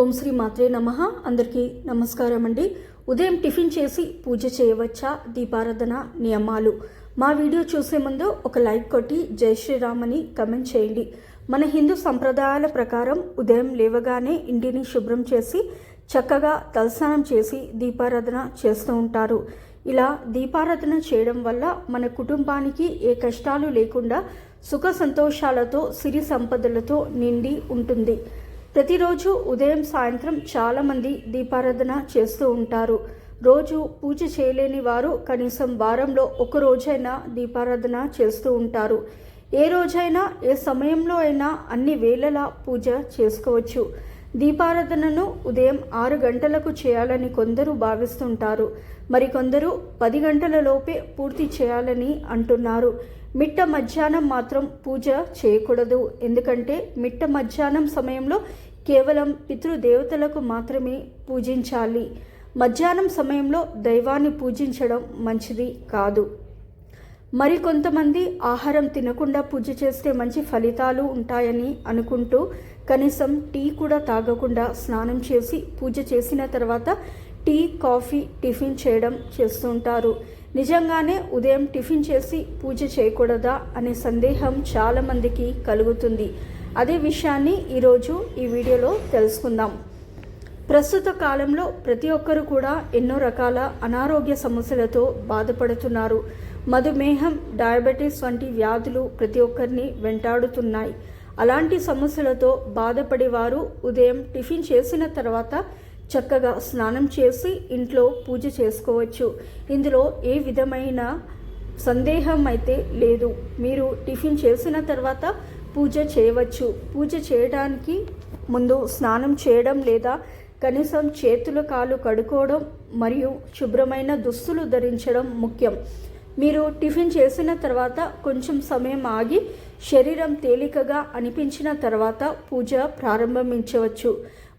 ఓం శ్రీ మాత్రే నమ. అందరికీ నమస్కారం అండి ఉదయం టిఫిన్ చేసి పూజ చేయవచ్చా? దీపారాధన నియమాలు. మా వీడియో చూసే ముందు ఒక లైక్ కొట్టి జై శ్రీరామ్ అని కమెంట్ చేయండి. మన హిందూ సంప్రదాయాల ప్రకారం ఉదయం లేవగానే ఇంటిని శుభ్రం చేసి చక్కగా తలస్నానం చేసి దీపారాధన చేస్తూ ఉంటారు. ఇలా దీపారాధన చేయడం వల్ల మన కుటుంబానికి ఏ కష్టాలు లేకుండా సుఖ సంతోషాలతో సిరి సంపదలతో నిండి ఉంటుంది. ప్రతిరోజు ఉదయం సాయంత్రం చాలామంది దీపారాధన చేస్తూ ఉంటారు. రోజు పూజ చేయలేని వారు కనీసం వారంలో ఒక రోజైనా దీపారాధన చేస్తూ ఉంటారు. ఏ రోజైనా ఏ సమయంలో అయినా అన్ని వేళలా పూజ చేసుకోవచ్చు. దీపారాధనను ఉదయం ఆరు గంటలకు చేయాలని కొందరు భావిస్తుంటారు. మరికొందరు పది గంటల లోపే పూర్తి చేయాలని అంటున్నారు. మిట్ట మధ్యాహ్నం మాత్రం పూజ చేయకూడదు. ఎందుకంటే మిట్ట మధ్యాహ్నం సమయంలో కేవలం పితృదేవతలకు మాత్రమే పూజించాలి. మధ్యాహ్నం సమయంలో దైవాన్ని పూజించడం మంచిది కాదు. మరికొంతమంది ఆహారం తినకుండా పూజ చేస్తే మంచి ఫలితాలు ఉంటాయని అనుకుంటూ కనీసం టీ కూడా తాగకుండా స్నానం చేసి పూజ చేసిన తర్వాత టీ కాఫీ టిఫిన్ చేయడం చేస్తుంటారు. నిజంగానే ఉదయం టిఫిన్ చేసి పూజ చేయకూడదా అనే సందేహం చాలామందికి కలుగుతుంది. అదే విషయాన్ని ఈరోజు ఈ వీడియోలో తెలుసుకుందాం. ప్రస్తుత కాలంలో ప్రతి ఒక్కరు కూడా ఎన్నో రకాల అనారోగ్య సమస్యలతో బాధపడుతున్నారు. మధుమేహం డయాబెటీస్ వంటి వ్యాధులు ప్రతి ఒక్కరిని వెంటాడుతున్నాయి. అలాంటి సమస్యలతో బాధపడేవారు ఉదయం టిఫిన్ చేసిన తర్వాత చక్కగా స్నానం చేసి ఇంట్లో పూజ చేసుకోవచ్చు. ఇందులో ఏ విధమైన సందేహం అయితే లేదు. మీరు టిఫిన్ చేసిన తర్వాత పూజ చేయవచ్చు. పూజ చేయడానికి ముందు స్నానం చేయడం లేదా కనీసం చేతులు కాలు కడుక్కోవడం మరియు శుభ్రమైన దుస్తులు ధరించడం ముఖ్యం. మీరు టిఫిన్ చేసిన తర్వాత కొంచెం సమయం ఆగి శరీరం తేలికగా అనిపించిన తర్వాత పూజ ప్రారంభించవచ్చు.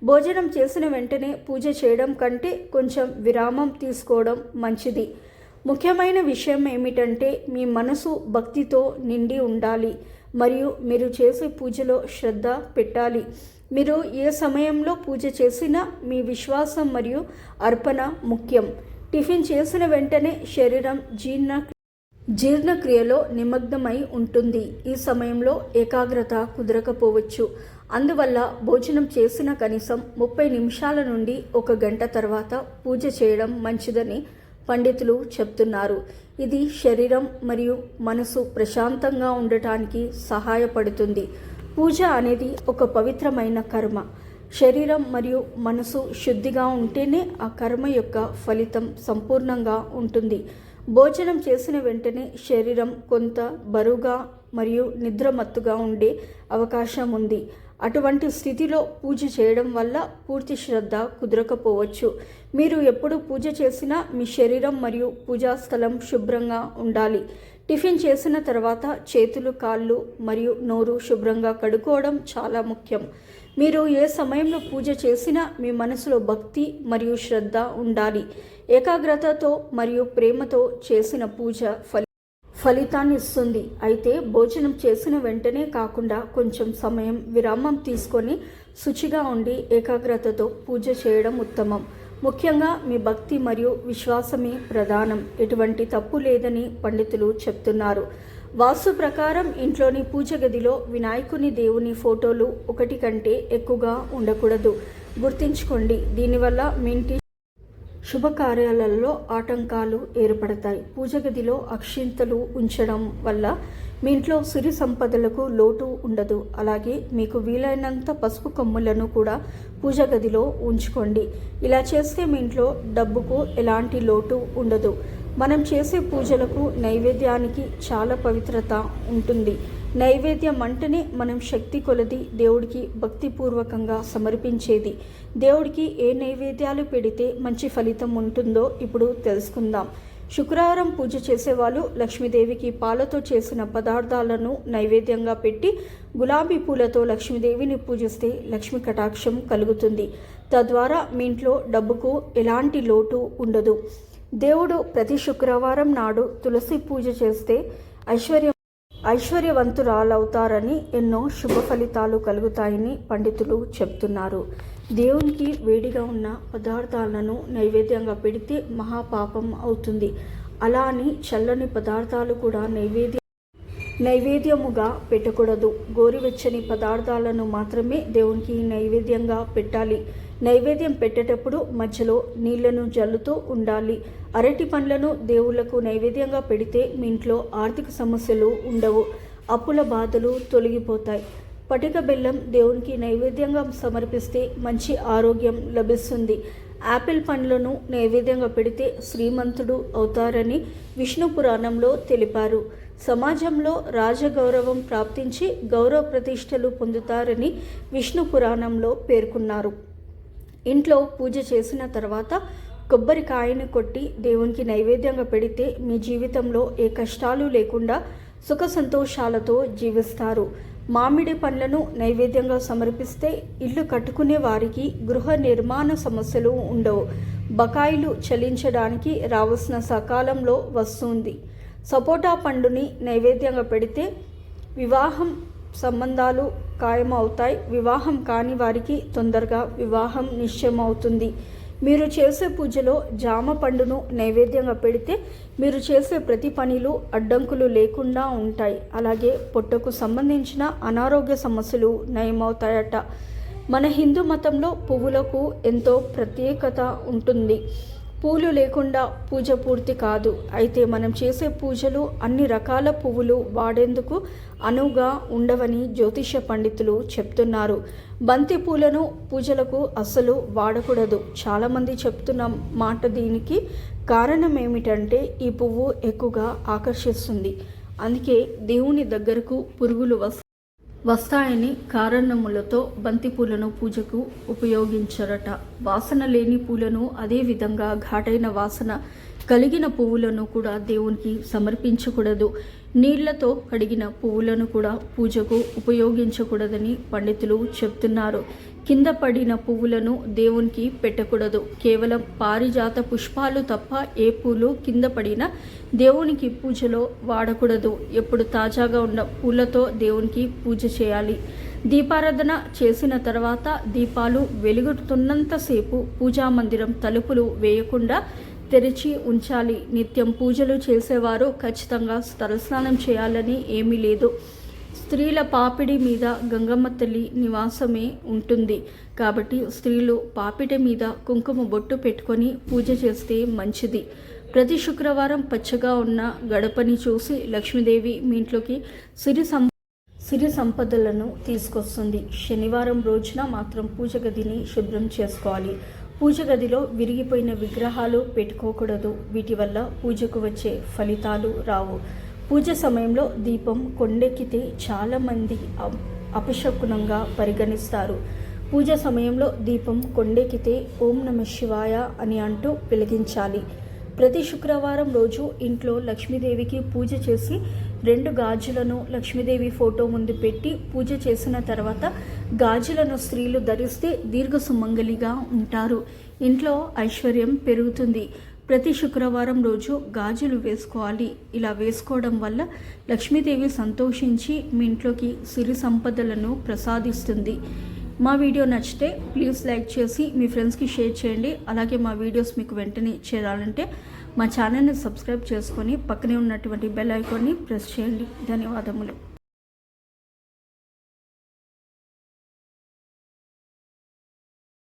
భోజనం చేసిన వెంటనే పూజ చేయడం కంటే కొంచెం విరామం తీసుకోవడం మంచిది. ముఖ్యమైన విషయం ఏమిటంటే మీ మనసు భక్తితో నిండి ఉండాలి. మరియు మీరు చేసే పూజలో శ్రద్ధ పెట్టాలి. మీరు ఏ సమయంలో పూజ చేసినా మీ విశ్వాసం మరియు అర్పణ ముఖ్యం. టిఫిన్ చేసిన వెంటనే శరీరం జీర్ణ జీర్ణక్రియలో నిమగ్నమై ఉంటుంది. ఈ సమయంలో ఏకాగ్రత కుదరకపోవచ్చు. అందువల్ల భోజనం చేసిన కనీసం ముప్పై నిమిషాల నుండి ఒక గంట తర్వాత పూజ చేయడం మంచిదని పండితులు చెప్తున్నారు. ఇది శరీరం మరియు మనసు ప్రశాంతంగా ఉండటానికి సహాయపడుతుంది. పూజ అనేది ఒక పవిత్రమైన కర్మ. శరీరం మరియు మనసు శుద్ధిగా ఉంటేనే ఆ కర్మ యొక్క ఫలితం సంపూర్ణంగా ఉంటుంది. భోజనం చేసిన వెంటనే శరీరం కొంత బరువుగా మరియు నిద్రమత్తుగా ఉండే అవకాశం ఉంది. అటువంటి స్థితిలో పూజ చేయడం వల్ల పూర్తి శ్రద్ధ కుదరకపోవచ్చు. మీరు ఎప్పుడు పూజ చేసినా మీ శరీరం మరియు పూజా స్థలం శుభ్రంగా ఉండాలి. టిఫిన్ చేసిన తర్వాత చేతులు కాళ్ళు మరియు నోరు శుభ్రంగా కడుక్కోవడం చాలా ముఖ్యం. మీరు ఏ సమయంలో పూజ చేసినా మీ మనసులో భక్తి మరియు శ్రద్ధ ఉండాలి. ఏకాగ్రతతో మరియు ప్రేమతో చేసిన పూజ ఫలి ఫలితాన్ని ఇస్తుంది అయితే భోజనం చేసిన వెంటనే కాకుండా కొంచెం సమయం విరామం తీసుకొని శుచిగా ఉండి ఏకాగ్రతతో పూజ చేయడం ఉత్తమం. ముఖ్యంగా మీ భక్తి మరియు విశ్వాసమే ప్రధానం. ఎటువంటి తప్పు లేదని పండితులు చెప్తున్నారు. వాస్తు ప్రకారం ఇంట్లోని పూజ గదిలో వినాయకుని దేవుని ఫోటోలు ఒకటి కంటే ఎక్కువగా ఉండకూడదు. గుర్తుంచుకోండి దీనివల్ల మీ ఇంటి శుభకార్యాలలో ఆటంకాలు ఏర్పడతాయి. పూజ గదిలో అక్షింతలు ఉంచడం వల్ల మీ ఇంట్లో సిరి సంపదలకు లోటు ఉండదు. అలాగే మీకు వీలైనంత పసుపు కొమ్ములను కూడా పూజ గదిలో ఉంచుకోండి. ఇలా చేస్తే మీ ఇంట్లో డబ్బుకు ఎలాంటి లోటు ఉండదు. మనం చేసే పూజలకు నైవేద్యానికి చాలా పవిత్రత ఉంటుంది. నైవేద్యం అంటేనే మనం శక్తి కొలది దేవుడికి భక్తిపూర్వకంగా సమర్పించేది. దేవుడికి ఏ నైవేద్యాలు పెడితే మంచి ఫలితం ఉంటుందో ఇప్పుడు తెలుసుకుందాం. శుక్రవారం పూజ చేసేవాళ్ళు లక్ష్మీదేవికి పాలతో చేసిన పదార్థాలను నైవేద్యంగా పెట్టి గులాబీ పూలతో లక్ష్మీదేవిని పూజిస్తే లక్ష్మి కటాక్షం కలుగుతుంది. తద్వారా మీ ఇంట్లో డబ్బుకు ఎలాంటి లోటు ఉండదు. దేవుడు ప్రతి శుక్రవారం నాడు తులసి పూజ చేస్తే ఐశ్వర్యం ఐశ్వర్యవంతురాలవుతారని ఎన్నో శుభ ఫలితాలు కలుగుతాయని పండితులు చెప్తున్నారు. దేవునికి వేడిగా ఉన్న పదార్థాలను నైవేద్యంగా పెడితే మహాపాపం అవుతుంది. అలా అని చల్లని పదార్థాలు కూడా నైవేద్య నైవేద్యముగా పెట్టకూడదు. గోరువెచ్చని పదార్థాలను మాత్రమే దేవునికి నైవేద్యంగా పెట్టాలి. నైవేద్యం పెట్టేటప్పుడు మధ్యలో నీళ్ళను జల్లుతూ ఉండాలి. అరటి పండ్లను దేవుళ్ళకు నైవేద్యంగా పెడితే మీ ఇంట్లో ఆర్థిక సమస్యలు ఉండవు. అప్పుల బాధలు తొలగిపోతాయి. పటిక బెల్లం దేవునికి నైవేద్యంగా సమర్పిస్తే మంచి ఆరోగ్యం లభిస్తుంది. యాపిల్ పండ్లను నైవేద్యంగా పెడితే శ్రీమంతుడు అవుతారని విష్ణు పురాణంలో తెలిపారు. సమాజంలో రాజగౌరవం ప్రాప్తించి గౌరవ ప్రతిష్టలు పొందుతారని విష్ణు పురాణంలో పేర్కొన్నారు. ఇంట్లో పూజ చేసిన తర్వాత కొబ్బరికాయను కొట్టి దేవునికి నైవేద్యంగా పెడితే మీ జీవితంలో ఏ కష్టాలు లేకుండా సుఖ సంతోషాలతో జీవిస్తారు. మామిడి పండ్లను నైవేద్యంగా సమర్పిస్తే ఇల్లు కట్టుకునే వారికి గృహ నిర్మాణ సమస్యలు ఉండవు. బకాయిలు చెల్లించడానికి రావాల్సిన సకాలంలో వస్తుంది. సపోటా పండుని నైవేద్యంగా పెడితే వివాహం సంబంధాలు ఖాయమవుతాయి. వివాహం కాని వారికి తొందరగా వివాహం నిశ్చయమవుతుంది. మీరు చేసే పూజలో జామ పండును నైవేద్యంగా పెడితే మీరు చేసే ప్రతి పనిలో అడ్డంకులు లేకుండా ఉంటాయి. అలాగే పొట్టకు సంబంధించిన అనారోగ్య సమస్యలు నయమవుతాయట. మన హిందూ మతంలో పువ్వులకు ఎంతో ప్రత్యేకత ఉంటుంది. పూలు లేకుండా పూజ పూర్తి కాదు. అయితే మనం చేసే పూజలు అన్ని రకాల పువ్వులు వాడేందుకు అనువుగా ఉండవని జ్యోతిష పండితులు చెప్తున్నారు. బంతి పూలను పూజలకు అస్సలు వాడకూడదు. చాలామంది చెప్తున్న మాట దీనికి కారణం ఏమిటంటే ఈ పువ్వు ఎక్కువగా ఆకర్షిస్తుంది. అందుకే దేవుని దగ్గరకు పురుగులు వస్తాయి. వస్తాయని కారణములతో బంతిపూలను పూజకు ఉపయోగించరట. వాసన లేని పూలను అదేవిధంగా ఘాటైన వాసన కలిగిన పువ్వులను కూడా దేవునికి సమర్పించకూడదు. నీళ్ళతో కడిగిన పువ్వులను కూడా పూజకు ఉపయోగించకూడదని పండితులు చెప్తున్నారు. కింద పడిన పువ్వులను దేవునికి పెట్టకూడదు. కేవలం పారిజాత పుష్పాలు తప్ప ఏ పూలు కింద పడిన దేవునికి పూజలో వాడకూడదు. ఎప్పుడు తాజాగా ఉన్న పూలతో దేవునికి పూజ చేయాలి. దీపారాధన చేసిన తర్వాత దీపాలు వెలుగుతున్నంతసేపు పూజా మందిరం తలుపులు వేయకుండా తెరిచి ఉంచాలి. నిత్యం పూజలు చేసేవారు ఖచ్చితంగా తలస్నానం చేయాలని ఏమీ లేదు. స్త్రీల పాపిడి మీద గంగమ్మ తల్లి నివాసమే ఉంటుంది. కాబట్టి స్త్రీలు పాపిడి మీద కుంకుమ బొట్టు పెట్టుకొని పూజ చేస్తే మంచిది. ప్రతి శుక్రవారం పచ్చగా ఉన్న గడపని చూసి లక్ష్మీదేవి మీ ఇంట్లోకి సిరి సం సిరి సంపదలను తీసుకొస్తుంది. శనివారం రోజున మాత్రం పూజ గదిని శుభ్రం చేసుకోవాలి. పూజ గదిలో విరిగిపోయిన విగ్రహాలు పెట్టుకోకూడదు. వీటి వల్ల పూజకు వచ్చే ఫలితాలు రావు. పూజ సమయంలో దీపం కొండెక్కితే చాలామంది అపశకునంగా పరిగణిస్తారు. పూజ సమయంలో దీపం కొండెక్కితే ఓం నమ శివాయ అని అంటూ వెలిగించాలి. ప్రతి శుక్రవారం రోజు ఇంట్లో లక్ష్మీదేవికి పూజ చేసి రెండు గాజులను లక్ష్మీదేవి ఫోటో ముందు పెట్టి పూజ చేసిన తర్వాత గాజులను స్త్రీలు ధరిస్తే దీర్ఘ సుమంగలిగా ఉంటారు. ఇంట్లో ఐశ్వర్యం పెరుగుతుంది. ప్రతి శుక్రవారం రోజు గాజులు వేసుకోవాలి. ఇలా వేసుకోవడం వల్ల లక్ష్మీదేవి సంతోషించి మీ ఇంట్లోకి సిరి సంపదలను ప్రసాదిస్తుంది. మా వీడియో నచ్చితే ప్లీజ్ లైక్ చేసి మీ ఫ్రెండ్స్కి షేర్ చేయండి. అలాగే మా వీడియోస్ మీకు వెంటనే చేరాలంటే మా ఛానల్ని సబ్స్క్రైబ్ చేసుకొని పక్కనే ఉన్నటువంటి బెల్ ఐకాన్ని ప్రెస్ చేయండి. ధన్యవాదములు.